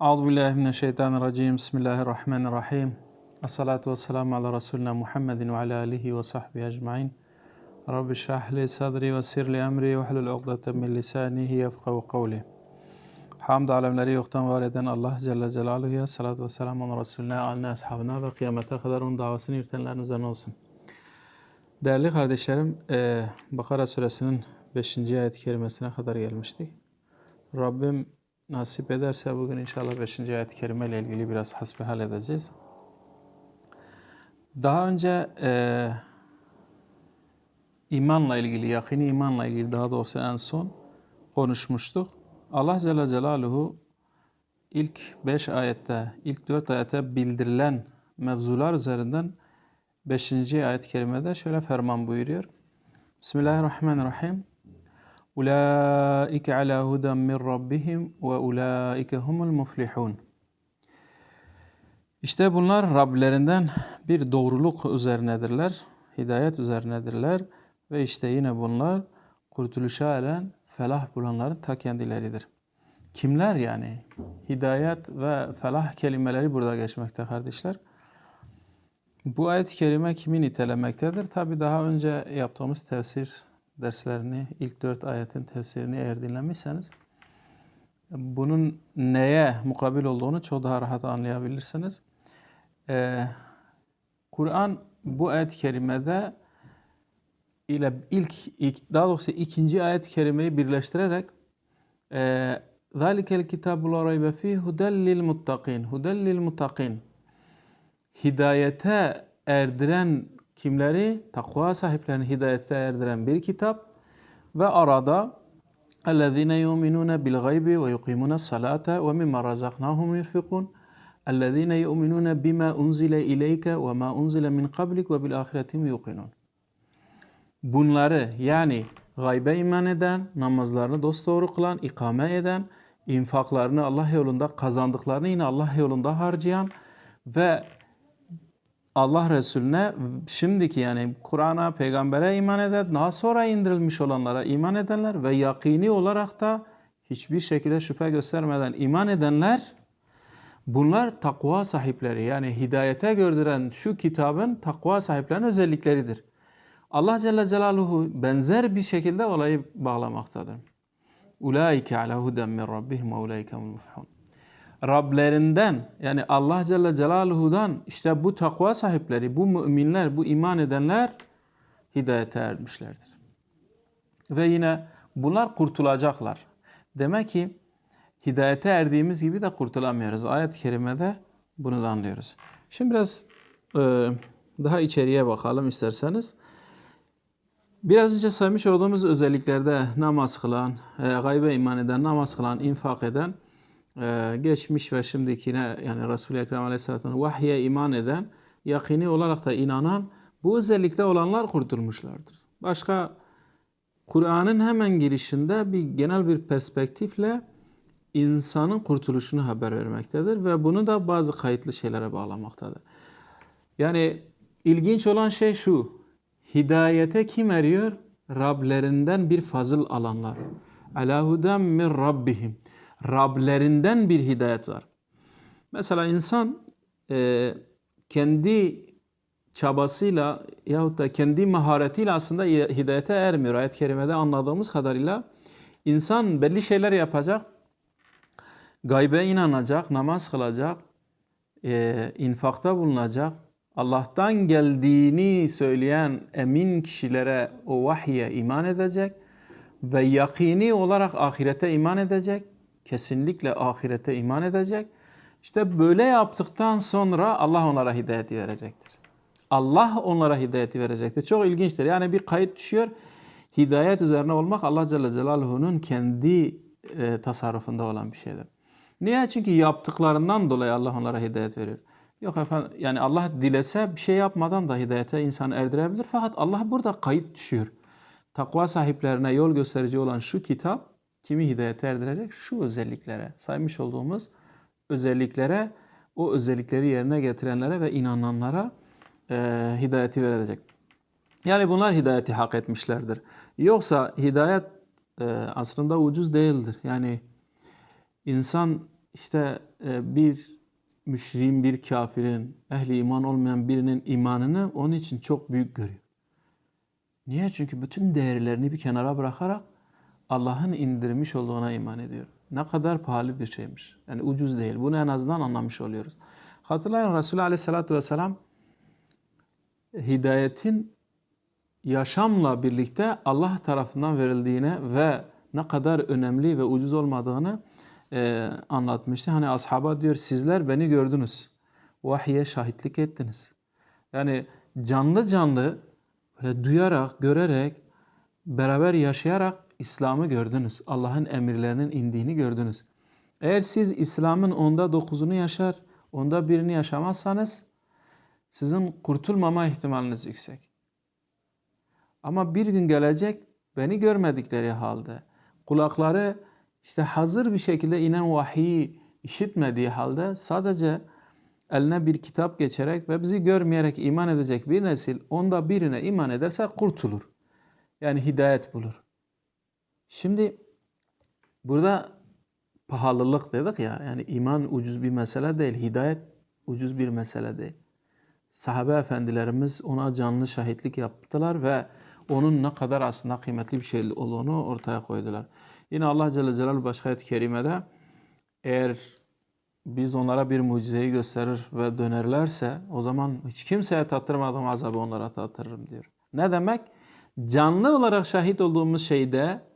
Euzu billahi mineşşeytanirracim. Bismillahirrahmanirrahim. Esselatu vesselamu ala Resulina Muhammedin ve ala alihi ve sahbihi ecmaîn. Rabbi şrah li sadri ve sir li emri ve hlul ukdeten min lisanihi yefkahu kavli. Hamd alemleri yoktan var eden Allah Celle Celaluhu'ya salatu ve selamu ala Resulüne, aline, ashabına ve kıyamete kadar onun davasını yürütenlerin üzerine olsun. Değerli kardeşlerim, eee, Bakara suresinin 5. ayet-i kerimesine kadar gelmiştik. Rabbim nasip ederse bugün inşallah 5. ayet-i kerime ile ilgili biraz hasbihal edeceğiz. Daha önce eee, imanla ilgili, yakini imanla ilgili daha doğrusu en son konuşmuştuk. Allah Celle Celaluhu ilk 5 ayette, ilk 4 ayete bildirilen mevzular üzerinden 5. ayet-i kerimede şöyle ferman buyuruyor. Bismillahirrahmanirrahim. Ulaike ala huden min rabbihim ve ulaike humul muflihun. İşte bunlar Rablerinden bir doğruluk üzerinedirler, hidayet üzerinedirler ve işte yine bunlar kurtuluşa eren, felah bulanların ta kendileridir. Kimler yani? Hidayet ve felah kelimeleri burada geçmekte kardeşler. Bu ayet-i kerime kimi nitelemektedir? Tabi daha önce yaptığımız tefsir derslerini, ilk dört ayetin tefsirini eğer dinlemişseniz bunun neye mukabil olduğunu çok daha rahat anlayabilirsiniz. Ee, Kur'an bu ayet-i kerimede ile ilk, ilk daha doğrusu ikinci ayet-i kerimeyi birleştirerek ذَٰلِكَ الْكِتَابُ لَا رَيْبَ ف۪يهِ هُدَلْ لِلْمُتَّقِينَ هُدَلْ لِلْمُتَّقِينَ Hidayete erdiren kimleri? Takva sahiplerini hidayete erdiren bir kitap ve arada اَلَّذ۪ينَ يُؤْمِنُونَ بِالْغَيْبِ وَيُقِيمُونَ الصَّلَاةَ وَمِمَّا رَزَقْنَاهُمْ يُنْفِقُونَ اَلَّذ۪ينَ يُؤْمِنُونَ بِمَا اُنْزِلَ اِلَيْكَ وَمَا اُنْزِلَ مِنْ قَبْلِكَ وَبِالْآخِرَةِ يُقِنُونَ Bunları yani gaybe iman eden, namazlarını dosdoğru kılan, ikame eden, infaklarını Allah yolunda kazandıklarını yine Allah yolunda harcayan ve Allah Resulüne şimdiki yani Kur'an'a, peygambere iman eden, daha sonra indirilmiş olanlara iman edenler ve yakini olarak da hiçbir şekilde şüphe göstermeden iman edenler bunlar takva sahipleri yani hidayete gördüren şu kitabın takva sahiplerinin özellikleridir. Allah Celle Celaluhu benzer bir şekilde olayı bağlamaktadır. Ulaike ala huden min rabbihim ve ulaike muflihun. Rablerinden yani Allah Celle Celaluhu'dan işte bu takva sahipleri, bu müminler, bu iman edenler hidayete ermişlerdir. Ve yine bunlar kurtulacaklar. Demek ki hidayete erdiğimiz gibi de kurtulamıyoruz. Ayet-i kerimede bunu da anlıyoruz. Şimdi biraz e, daha içeriye bakalım isterseniz. Biraz önce saymış olduğumuz özelliklerde namaz kılan, e, gaybe iman eden, namaz kılan, infak eden, e, geçmiş ve şimdikine yani Resul-i Ekrem Aleyhisselatü'nün vahye iman eden, yakini olarak da inanan bu özellikte olanlar kurtulmuşlardır. Başka Kur'an'ın hemen girişinde bir genel bir perspektifle insanın kurtuluşunu haber vermektedir ve bunu da bazı kayıtlı şeylere bağlamaktadır. Yani ilginç olan şey şu, hidayete kim eriyor? Rablerinden bir fazıl alanlar. Alahudem min rabbihim. Rablerinden bir hidayet var. Mesela insan e, kendi çabasıyla yahut da kendi maharetiyle aslında hidayete ermiyor. Ayet-i kerimede anladığımız kadarıyla insan belli şeyler yapacak, gaybe inanacak, namaz kılacak, e, infakta bulunacak, Allah'tan geldiğini söyleyen emin kişilere o vahye iman edecek ve yakini olarak ahirete iman edecek. Kesinlikle ahirete iman edecek. İşte böyle yaptıktan sonra Allah onlara hidayeti verecektir. Allah onlara hidayeti verecektir. Çok ilginçtir. Yani bir kayıt düşüyor. Hidayet üzerine olmak Allah Celle Celaluhu'nun kendi e, tasarrufunda olan bir şeydir. Niye? Çünkü yaptıklarından dolayı Allah onlara hidayet veriyor. Yok efendim yani Allah dilese bir şey yapmadan da hidayete insan erdirebilir. Fakat Allah burada kayıt düşüyor. Takva sahiplerine yol gösterici olan şu kitap kimi hidayete erdirecek? Şu özelliklere, saymış olduğumuz özelliklere, o özellikleri yerine getirenlere ve inananlara e, hidayeti verecek. Yani bunlar hidayeti hak etmişlerdir. Yoksa hidayet e, aslında ucuz değildir. Yani insan işte e, bir müşriğin, bir kafirin, ehli iman olmayan birinin imanını onun için çok büyük görüyor. Niye? Çünkü bütün değerlerini bir kenara bırakarak Allah'ın indirmiş olduğuna iman ediyor. Ne kadar pahalı bir şeymiş. Yani ucuz değil. Bunu en azından anlamış oluyoruz. Hatırlayın Resulü Aleyhisselatü Vesselam hidayetin yaşamla birlikte Allah tarafından verildiğine ve ne kadar önemli ve ucuz olmadığını e, anlatmıştı. Hani ashaba diyor sizler beni gördünüz. Vahye şahitlik ettiniz. Yani canlı canlı böyle duyarak, görerek, beraber yaşayarak İslam'ı gördünüz. Allah'ın emirlerinin indiğini gördünüz. Eğer siz İslam'ın onda dokuzunu yaşar, onda birini yaşamazsanız sizin kurtulmama ihtimaliniz yüksek. Ama bir gün gelecek beni görmedikleri halde, kulakları işte hazır bir şekilde inen vahiyi işitmediği halde sadece eline bir kitap geçerek ve bizi görmeyerek iman edecek bir nesil onda birine iman ederse kurtulur. Yani hidayet bulur. Şimdi burada pahalılık dedik ya yani iman ucuz bir mesele değil, hidayet ucuz bir mesele değil. Sahabe efendilerimiz ona canlı şahitlik yaptılar ve onun ne kadar aslında kıymetli bir şey olduğunu ortaya koydular. Yine Allah Celle Celaluhu başka ayet-i kerimede eğer biz onlara bir mucizeyi gösterir ve dönerlerse o zaman hiç kimseye tattırmadığım azabı onlara tattırırım diyor. Ne demek? Canlı olarak şahit olduğumuz şeyde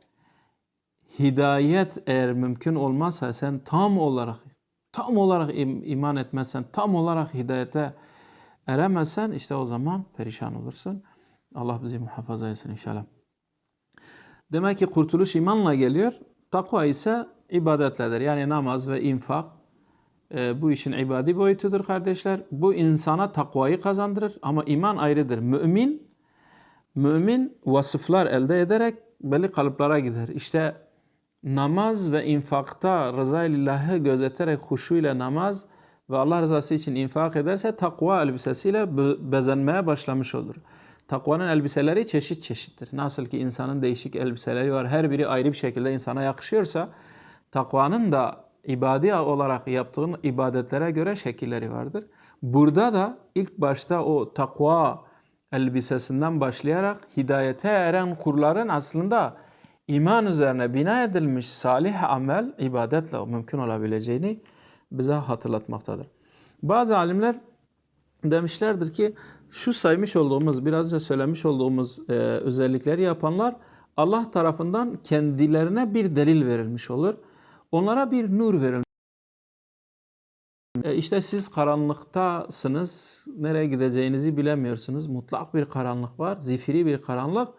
hidayet eğer mümkün olmazsa sen tam olarak tam olarak im- iman etmezsen, tam olarak hidayete eremezsen işte o zaman perişan olursun. Allah bizi muhafaza etsin inşallah. Demek ki kurtuluş imanla geliyor. Takva ise ibadetledir. Yani namaz ve infak e, bu işin ibadi boyutudur kardeşler. Bu insana takvayı kazandırır ama iman ayrıdır. Mümin mümin vasıflar elde ederek belli kalıplara gider. İşte namaz ve infakta rıza lillahi gözeterek huşuyla namaz ve Allah rızası için infak ederse takva elbisesiyle be- bezenmeye başlamış olur. Takvanın elbiseleri çeşit çeşittir. Nasıl ki insanın değişik elbiseleri var. Her biri ayrı bir şekilde insana yakışıyorsa takvanın da ibadi olarak yaptığın ibadetlere göre şekilleri vardır. Burada da ilk başta o takva elbisesinden başlayarak hidayete eren kurların aslında iman üzerine bina edilmiş salih amel ibadetle mümkün olabileceğini bize hatırlatmaktadır. Bazı alimler demişlerdir ki şu saymış olduğumuz, biraz önce söylemiş olduğumuz e, özellikleri yapanlar Allah tarafından kendilerine bir delil verilmiş olur. Onlara bir nur verilmiş. E, işte siz karanlıktasınız, nereye gideceğinizi bilemiyorsunuz. Mutlak bir karanlık var, zifiri bir karanlık.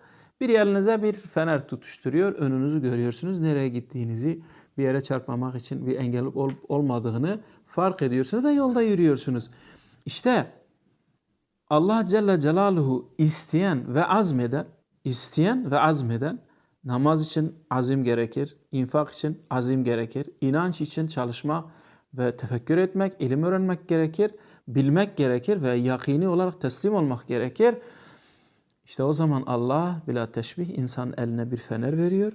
Bir elinize bir fener tutuşturuyor, önünüzü görüyorsunuz. Nereye gittiğinizi, bir yere çarpmamak için bir engel olup olmadığını fark ediyorsunuz ve yolda yürüyorsunuz. İşte Allah Celle Celaluhu isteyen ve azmeden, isteyen ve azmeden namaz için azim gerekir, infak için azim gerekir, inanç için çalışmak ve tefekkür etmek, ilim öğrenmek gerekir, bilmek gerekir ve yakini olarak teslim olmak gerekir. İşte o zaman Allah bila teşbih insan eline bir fener veriyor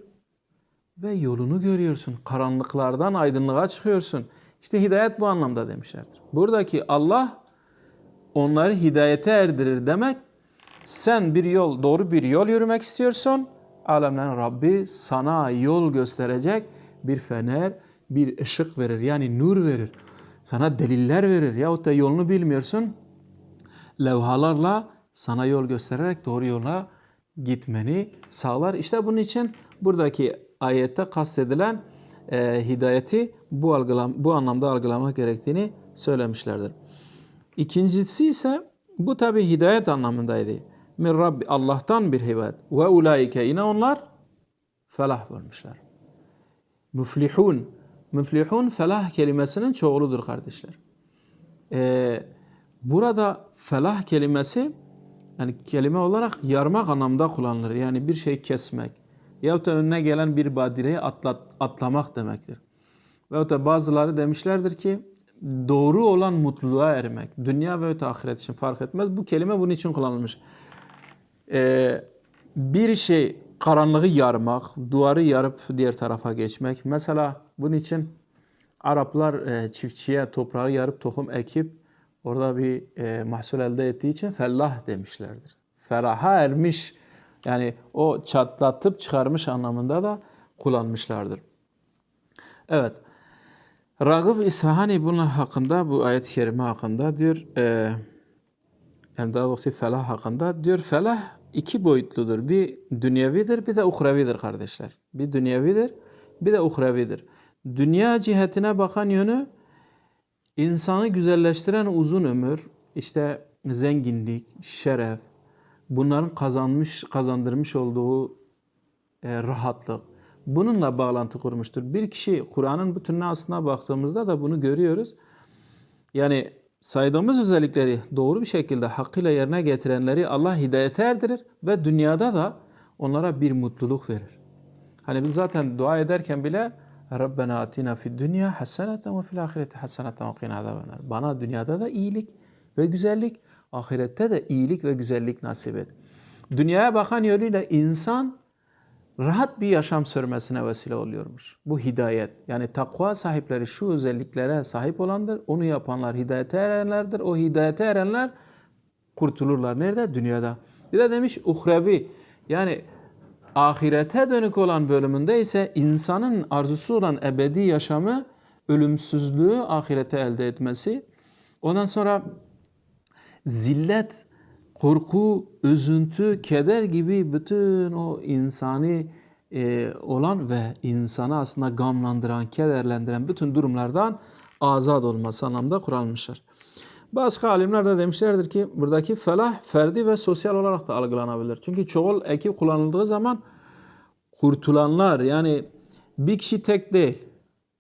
ve yolunu görüyorsun. Karanlıklardan aydınlığa çıkıyorsun. İşte hidayet bu anlamda demişlerdir. Buradaki Allah onları hidayete erdirir demek sen bir yol, doğru bir yol yürümek istiyorsun. Alemlerin Rabbi sana yol gösterecek bir fener, bir ışık verir. Yani nur verir. Sana deliller verir. Yahut da yolunu bilmiyorsun. Levhalarla sana yol göstererek doğru yola gitmeni sağlar. İşte bunun için buradaki ayette kastedilen e, hidayeti bu, algılam, bu anlamda algılamak gerektiğini söylemişlerdir. İkincisi ise bu tabi hidayet anlamındaydı. Min Rabbi Allah'tan bir hidayet. Ve ulaike yine onlar felah bulmuşlar. Müflihun. Müflihun felah kelimesinin çoğuludur kardeşler. Ee, burada felah kelimesi yani kelime olarak yarmak anlamda kullanılır. Yani bir şey kesmek. Yahut da önüne gelen bir badireyi atlat, atlamak demektir. Veyahut da bazıları demişlerdir ki doğru olan mutluluğa ermek. Dünya ve ahiret için fark etmez. Bu kelime bunun için kullanılmış. Ee, bir şey karanlığı yarmak, duvarı yarıp diğer tarafa geçmek. Mesela bunun için Araplar e, çiftçiye toprağı yarıp tohum ekip orada bir e, mahsul elde ettiği için fellah demişlerdir. Felaha ermiş yani o çatlatıp çıkarmış anlamında da kullanmışlardır. Evet. Ragıp İsfahani bunun hakkında bu ayet-i kerime hakkında diyor e, yani daha doğrusu felah hakkında diyor felah iki boyutludur. Bir dünyevidir bir de uhrevidir kardeşler. Bir dünyevidir bir de uhrevidir. Dünya cihetine bakan yönü insanı güzelleştiren uzun ömür, işte zenginlik, şeref, bunların kazanmış kazandırmış olduğu e, rahatlık bununla bağlantı kurmuştur. Bir kişi Kur'an'ın bütününe aslına baktığımızda da bunu görüyoruz. Yani saydığımız özellikleri doğru bir şekilde hakkıyla yerine getirenleri Allah hidayete erdirir ve dünyada da onlara bir mutluluk verir. Hani biz zaten dua ederken bile Rabbena atina fid dünya haseneten ve fil ahireti haseneten ve qina azabennar. Bana dünyada da iyilik ve güzellik, ahirette de iyilik ve güzellik nasip et. Dünyaya bakan yönüyle insan rahat bir yaşam sürmesine vesile oluyormuş. Bu hidayet. Yani takva sahipleri şu özelliklere sahip olandır. Onu yapanlar hidayete erenlerdir. O hidayete erenler kurtulurlar. Nerede? Dünyada. Bir de demiş uhrevi. Yani ahirete dönük olan bölümünde ise insanın arzusu olan ebedi yaşamı, ölümsüzlüğü ahirete elde etmesi. Ondan sonra zillet, korku, üzüntü, keder gibi bütün o insani e, olan ve insanı aslında gamlandıran, kederlendiren bütün durumlardan azad olması anlamda kuralmışlar. Bazı alimler de demişlerdir ki buradaki felah ferdi ve sosyal olarak da algılanabilir. Çünkü çoğul eki kullanıldığı zaman kurtulanlar yani bir kişi tek değil.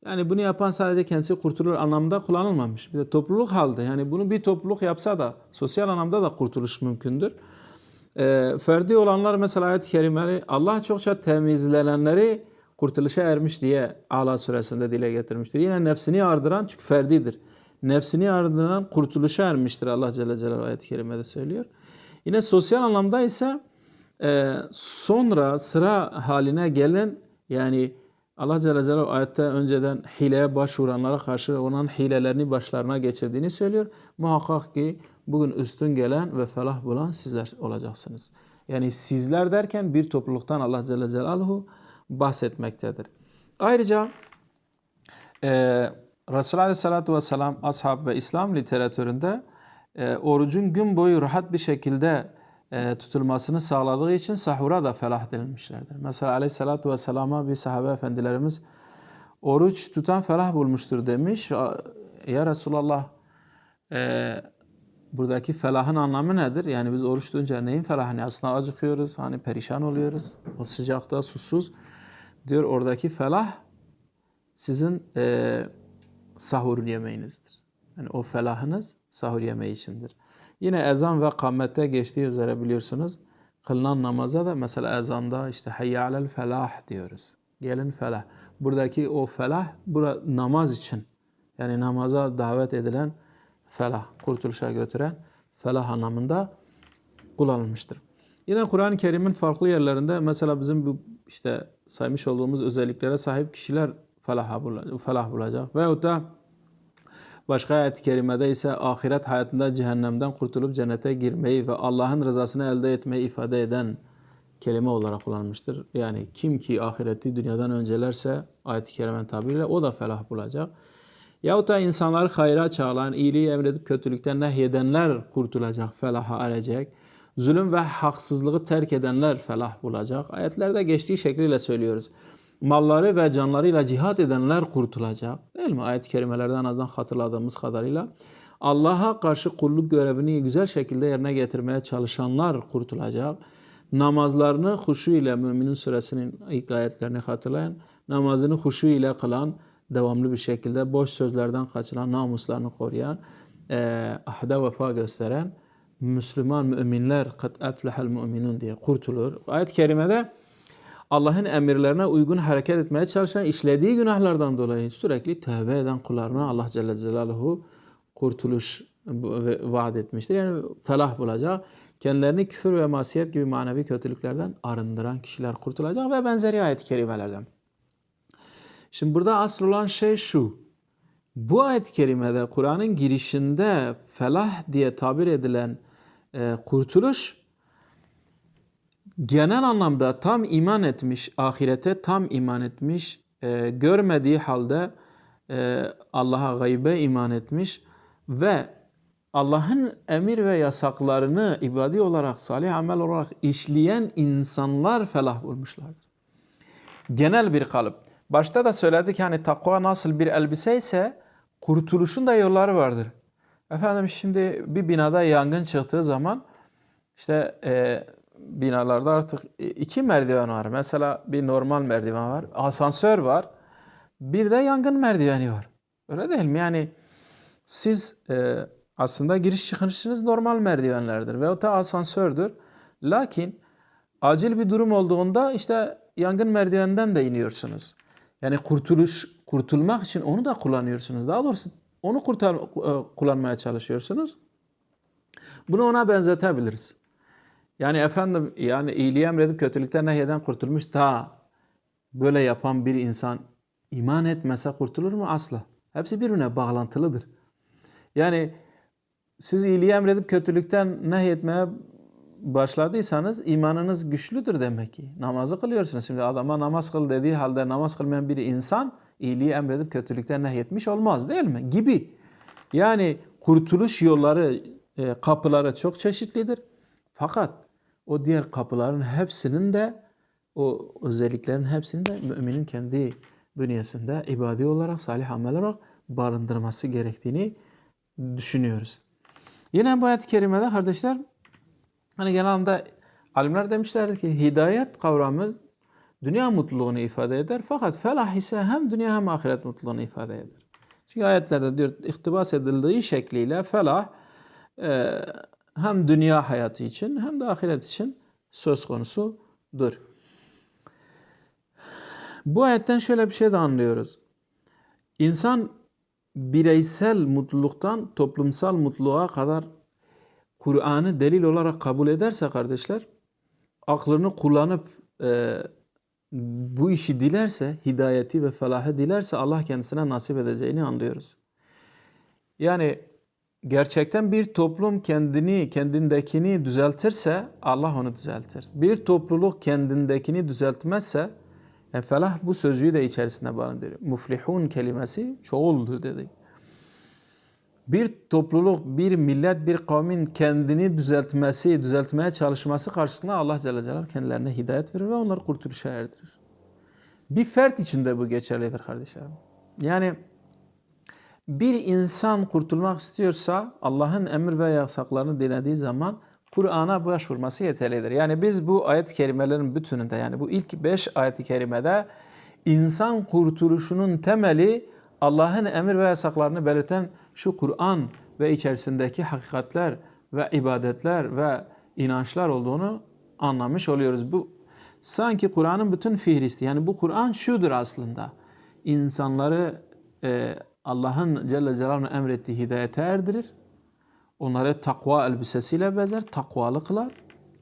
Yani bunu yapan sadece kendisi kurtulur anlamda kullanılmamış. Bir de topluluk halde yani bunu bir topluluk yapsa da sosyal anlamda da kurtuluş mümkündür. E, ferdi olanlar mesela ayet-i kerimeleri Allah çokça temizlenenleri kurtuluşa ermiş diye Ala suresinde dile getirmiştir. Yine nefsini ardıran çünkü ferdidir. Nefsini ardıran kurtuluşa ermiştir Allah Celle Celaluhu ayet-i kerimede söylüyor. Yine sosyal anlamda ise e, sonra sıra haline gelen yani Allah Celle Celaluhu ayette önceden hileye başvuranlara karşı onun hilelerini başlarına geçirdiğini söylüyor. Muhakkak ki bugün üstün gelen ve felah bulan sizler olacaksınız. Yani sizler derken bir topluluktan Allah Celle Celaluhu bahsetmektedir. Ayrıca e, Resulullah Aleyhisselatü Vesselam ashab ve İslam literatüründe e, orucun gün boyu rahat bir şekilde e, tutulmasını sağladığı için sahura da felah denilmişlerdir. Mesela Aleyhisselatü Vesselam'a bir sahabe efendilerimiz oruç tutan felah bulmuştur demiş. Ya Resulallah e, buradaki felahın anlamı nedir? Yani biz oruç tutunca neyin felahını? Aslında acıkıyoruz, hani perişan oluyoruz. O sıcakta susuz. Diyor oradaki felah sizin e, sahur yemeğinizdir. Yani o felahınız sahur yemeği içindir. Yine ezan ve kamette geçtiği üzere biliyorsunuz. Kılınan namaza da mesela ezanda işte hayya alel felah diyoruz. Gelin felah. Buradaki o felah bura, namaz için. Yani namaza davet edilen felah, kurtuluşa götüren felah anlamında kullanılmıştır. Yine Kur'an-ı Kerim'in farklı yerlerinde mesela bizim bu işte saymış olduğumuz özelliklere sahip kişiler felah bulacak, felah bulacak. Veyahut da başka ayet-i kerimede ise ahiret hayatında cehennemden kurtulup cennete girmeyi ve Allah'ın rızasını elde etmeyi ifade eden kelime olarak kullanmıştır. Yani kim ki ahireti dünyadan öncelerse ayet-i kerimenin tabiriyle o da felah bulacak. Yahut da insanları hayra çağıran, iyiliği emredip kötülükten nehyedenler kurtulacak, felaha erecek. Zulüm ve haksızlığı terk edenler felah bulacak. Ayetlerde geçtiği şekliyle söylüyoruz. Malları ve canlarıyla cihat edenler kurtulacak. Değil mi? Ayet-i kerimelerden azdan hatırladığımız kadarıyla. Allah'a karşı kulluk görevini güzel şekilde yerine getirmeye çalışanlar kurtulacak. Namazlarını huşu ile Müminin suresinin ilk ayetlerini hatırlayın. Namazını huşu ile kılan, devamlı bir şekilde boş sözlerden kaçılan, namuslarını koruyan, e, ahde vefa gösteren Müslüman müminler kat eflehel müminun diye kurtulur. Ayet-i kerimede Allah'ın emirlerine uygun hareket etmeye çalışan, işlediği günahlardan dolayı sürekli tövbe eden kullarına Allah Celle Celaluhu kurtuluş vaat etmiştir. Yani felah bulacak. Kendilerini küfür ve masiyet gibi manevi kötülüklerden arındıran kişiler kurtulacak ve benzeri ayet-i kerimelerden. Şimdi burada asıl olan şey şu. Bu ayet-i kerimede Kur'an'ın girişinde felah diye tabir edilen e, kurtuluş genel anlamda tam iman etmiş, ahirete tam iman etmiş, e, görmediği halde e, Allah'a gaybe iman etmiş ve Allah'ın emir ve yasaklarını ibadi olarak, salih amel olarak işleyen insanlar felah bulmuşlardır. Genel bir kalıp. Başta da söyledik hani takva nasıl bir elbise ise kurtuluşun da yolları vardır. Efendim şimdi bir binada yangın çıktığı zaman işte e, binalarda artık iki merdiven var. Mesela bir normal merdiven var, asansör var, bir de yangın merdiveni var. Öyle değil mi? Yani siz e, aslında giriş çıkışınız normal merdivenlerdir veyahut da asansördür. Lakin acil bir durum olduğunda işte yangın merdivenden de iniyorsunuz. Yani kurtuluş kurtulmak için onu da kullanıyorsunuz. Daha doğrusu onu kurtar, e, kullanmaya çalışıyorsunuz. Bunu ona benzetebiliriz. Yani efendim yani iyiliği emredip kötülükten nehyeden kurtulmuş da böyle yapan bir insan iman etmese kurtulur mu? Asla. Hepsi birbirine bağlantılıdır. Yani siz iyiliği emredip kötülükten nehyetmeye başladıysanız imanınız güçlüdür demek ki. Namazı kılıyorsunuz. Şimdi adama namaz kıl dediği halde namaz kılmayan bir insan iyiliği emredip kötülükten nehyetmiş olmaz değil mi? Gibi. Yani kurtuluş yolları, e, kapıları çok çeşitlidir. Fakat o diğer kapıların hepsinin de o özelliklerin hepsini de müminin kendi bünyesinde ibadi olarak, salih amel olarak barındırması gerektiğini düşünüyoruz. Yine bu ayet-i kerimede kardeşler hani genelde alimler demişler ki hidayet kavramı dünya mutluluğunu ifade eder. Fakat felah ise hem dünya hem ahiret mutluluğunu ifade eder. Çünkü ayetlerde diyor iktibas edildiği şekliyle felah e, hem dünya hayatı için hem de ahiret için söz konusudur. Bu ayetten şöyle bir şey de anlıyoruz. İnsan bireysel mutluluktan toplumsal mutluluğa kadar Kur'an'ı delil olarak kabul ederse kardeşler, aklını kullanıp e, bu işi dilerse, hidayeti ve felahı dilerse Allah kendisine nasip edeceğini anlıyoruz. Yani gerçekten bir toplum kendini, kendindekini düzeltirse Allah onu düzeltir. Bir topluluk kendindekini düzeltmezse e, felah bu sözcüğü de içerisine barındırıyor. Muflihun kelimesi çoğuldur dedi. Bir topluluk, bir millet, bir kavmin kendini düzeltmesi, düzeltmeye çalışması karşısında Allah Celle Celaluhu kendilerine hidayet verir ve onları kurtuluşa erdirir. Bir fert için de bu geçerlidir kardeşlerim. Yani bir insan kurtulmak istiyorsa Allah'ın emir ve yasaklarını dinlediği zaman Kur'an'a başvurması yeterlidir. Yani biz bu ayet-i kerimelerin bütününde yani bu ilk beş ayet-i kerimede insan kurtuluşunun temeli Allah'ın emir ve yasaklarını belirten şu Kur'an ve içerisindeki hakikatler ve ibadetler ve inançlar olduğunu anlamış oluyoruz. Bu sanki Kur'an'ın bütün fihristi. Yani bu Kur'an şudur aslında. İnsanları e, Allah'ın Celle Celaluhu'nun emrettiği hidayete erdirir. Onları takva elbisesiyle bezer, takvalı kılar.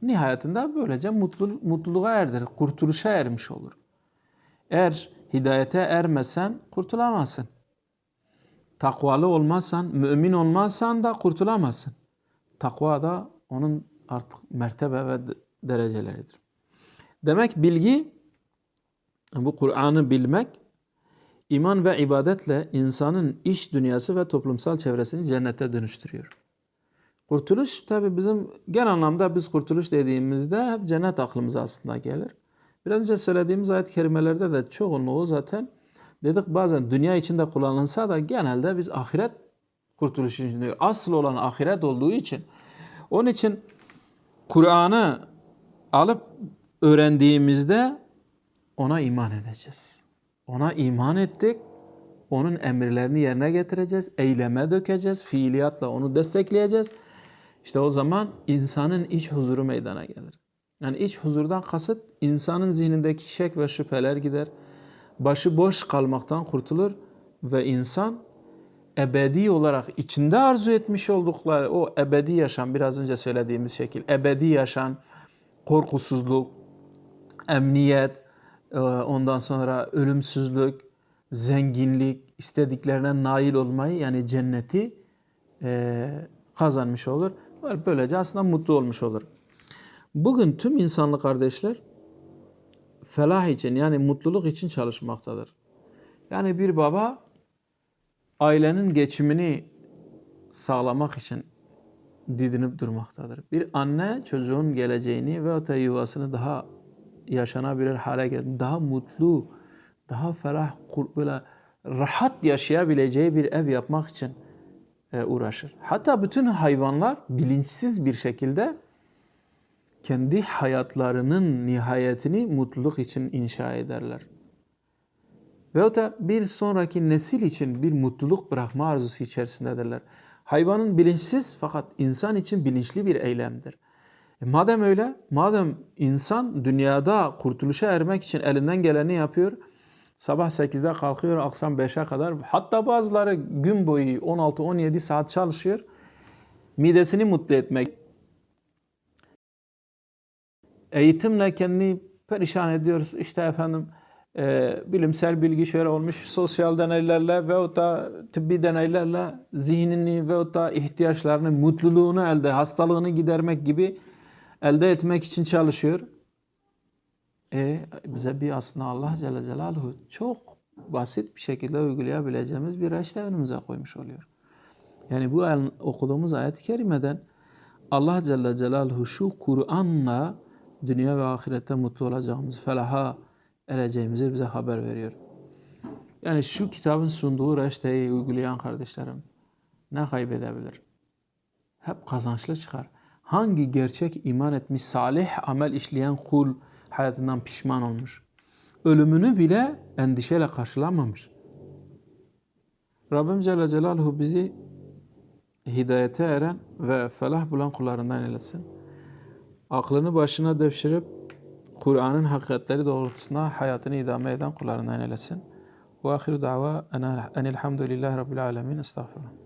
Nihayetinde böylece mutlu, mutluluğa erdirir, kurtuluşa ermiş olur. Eğer hidayete ermesen kurtulamazsın. Takvalı olmazsan, mümin olmazsan da kurtulamazsın. Takva da onun artık mertebe ve dereceleridir. Demek bilgi, bu Kur'an'ı bilmek, iman ve ibadetle insanın iş dünyası ve toplumsal çevresini cennete dönüştürüyor. Kurtuluş tabi bizim genel anlamda biz kurtuluş dediğimizde hep cennet aklımıza aslında gelir. Biraz önce söylediğimiz ayet-i kerimelerde de çoğunluğu zaten dedik bazen dünya içinde kullanılsa da genelde biz ahiret kurtuluşu için diyor. Asıl olan ahiret olduğu için. Onun için Kur'an'ı alıp öğrendiğimizde ona iman edeceğiz. Ona iman ettik. Onun emirlerini yerine getireceğiz. Eyleme dökeceğiz. Fiiliyatla onu destekleyeceğiz. İşte o zaman insanın iç huzuru meydana gelir. Yani iç huzurdan kasıt insanın zihnindeki şek ve şüpheler gider. Başı boş kalmaktan kurtulur ve insan ebedi olarak içinde arzu etmiş oldukları o ebedi yaşam biraz önce söylediğimiz şekil ebedi yaşam, korkusuzluk, emniyet, ondan sonra ölümsüzlük, zenginlik, istediklerine nail olmayı yani cenneti e, kazanmış olur. Böylece aslında mutlu olmuş olur. Bugün tüm insanlık kardeşler felah için yani mutluluk için çalışmaktadır. Yani bir baba ailenin geçimini sağlamak için didinip durmaktadır. Bir anne çocuğun geleceğini ve da yuvasını daha yaşanabilir hale getirmek, daha mutlu, daha ferah, böyle rahat yaşayabileceği bir ev yapmak için e, uğraşır. Hatta bütün hayvanlar bilinçsiz bir şekilde kendi hayatlarının nihayetini mutluluk için inşa ederler. Veyahut da bir sonraki nesil için bir mutluluk bırakma arzusu içerisindedirler. Hayvanın bilinçsiz fakat insan için bilinçli bir eylemdir. E madem öyle, madem insan dünyada kurtuluşa ermek için elinden geleni yapıyor, sabah 8'de kalkıyor, akşam 5'e kadar, hatta bazıları gün boyu 16-17 saat çalışıyor, midesini mutlu etmek, eğitimle kendini perişan ediyoruz. İşte efendim e, bilimsel bilgi şöyle olmuş, sosyal deneylerle veyahut da tıbbi deneylerle zihnini veyahut da ihtiyaçlarını, mutluluğunu elde, hastalığını gidermek gibi elde etmek için çalışıyor. E, bize bir aslında Allah Celle Celaluhu çok basit bir şekilde uygulayabileceğimiz bir reçete önümüze koymuş oluyor. Yani bu okuduğumuz ayet-i kerimeden Allah Celle Celaluhu şu Kur'an'la dünya ve ahirette mutlu olacağımız, felaha ereceğimizi bize haber veriyor. Yani şu kitabın sunduğu reçeteyi uygulayan kardeşlerim ne kaybedebilir? Hep kazançlı çıkar. Hangi gerçek iman etmiş, salih amel işleyen kul hayatından pişman olmuş? Ölümünü bile endişeyle karşılamamış. Rabbim Celle Celaluhu bizi hidayete eren ve felah bulan kullarından eylesin. Aklını başına devşirip Kur'an'ın hakikatleri doğrultusunda hayatını idame eden kullarından eylesin. Ve ahiru da'va enelhamdülillahi rabbil alemin. Estağfurullah.